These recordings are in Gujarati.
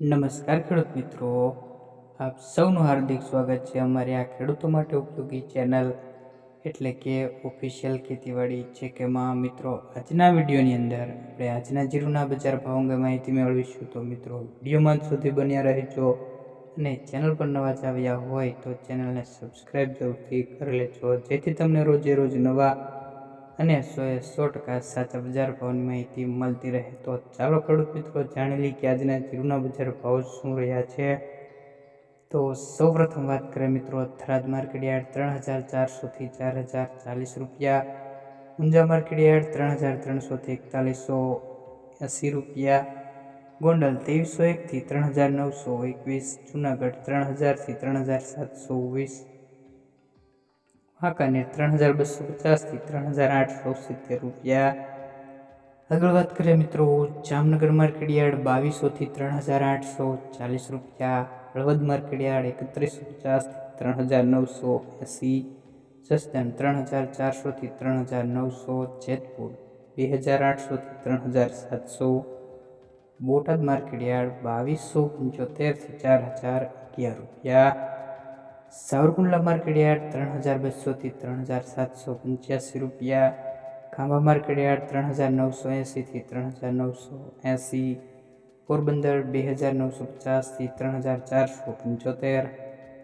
નમસ્કાર ખેડૂત મિત્રો. આપ સૌનું હાર્દિક સ્વાગત છે અમારી આ ખેડૂતો માટે ઉપયોગી ચેનલ એટલે કે ઓફિશિયલ ખેતીવાડી છે કે માં. મિત્રો, આજના વિડીયોની અંદર આપણે આજના જીરુના બજાર ભાવ અંગે માહિતી મેળવીશું. તો મિત્રો વિડીયોમાં સુધી બન્યા રહેજો અને ચેનલ પર નવા જ આવ્યા હોય તો ચેનલને સબસ્ક્રાઈબ જરૂરથી કરી લેજો. જેથી તમને રોજે રોજ નવા અને સો એ સો ટકા સાચા બજાર ભાવની માહિતી મળતી રહે તો ચાલો ખેડૂત મિત્રો, જાણી લઈએ કે આજના જીરુના બજાર ભાવ શું રહ્યા છે. તો સૌપ્રથમ વાત કરીએ મિત્રો, થરાદ માર્કેટ યાર્ડ ત્રણ હજાર ચારસોથી ચાર હજાર ચાલીસ રૂપિયા, ઊંઝા માર્કેટ યાર્ડ ત્રણ હજાર ત્રણસોથી એકતાલીસો એંસી રૂપિયા, ગોંડલ ત્રેવીસો એકથી ત્રણ હજાર નવસો એકવીસ, જુનાગઢ ત્રણ હજારથી ત્રણ હજાર સાતસો વીસ વાંકાનેર ત્રણ હજાર બસો પચાસથી ત્રણ હજાર આઠસો સિત્તેર રૂપિયા આગળ વાત કરીએ મિત્રો જામનગર માર્કેટ યાર્ડ બાવીસોથી ત્રણ હજાર આઠસો ચાલીસ રૂપિયા હળવદ માર્કેટ યાર્ડ એકત્રીસો પચાસથી ત્રણ હજાર નવસો એંસી જસદણ ત્રણ હજાર ચારસોથી ત્રણ હજાર નવસો જેતપુર બે હજાર આઠસોથી ત્રણ હજાર સાતસો બોટાદ માર્કેટ યાર્ડ બાવીસો પંચોતેરથી ચાર હજાર અગિયાર રૂપિયા સાવરકુંડલા માર્કેટ યાર્ડ ત્રણ હજાર બસોથી ત્રણ હજાર સાતસો પંચ્યાસી રૂપિયા. ખાંભા માર્કેટ યાર્ડ ત્રણ હજાર નવસો એંસીથી ત્રણ હજાર નવસો એંસી પોરબંદર બે હજાર નવસો પચાસથી ત્રણ હજાર ચારસો પંચોતેર.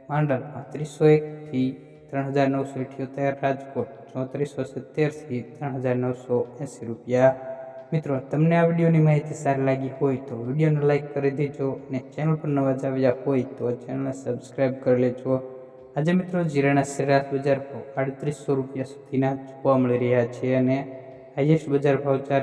માંડલ પાંત્રીસો એકથી ત્રણ હજાર નવસો અઠ્યોતેર. રાજકોટ ચોત્રીસો સિત્તેરથી ત્રણ હજાર નવસો એંસી રૂપિયા. મિત્રો, તમને આ વિડીયોની માહિતી સારી લાગી હોય તો વિડીયોને લાઇક કરી દેજો અને ચેનલ પર નવા જ આવ્યા હોય તો ચેનલને સબસ્ક્રાઈબ કરી લેજો. આજે મિત્રો જીરાના સરેરાશ બજાર ભાવ આડત્રીસો રૂપિયા સુધીના જોવા મળી રહ્યા છે અને હાઈએસ્ટ બજાર ભાવ ચાર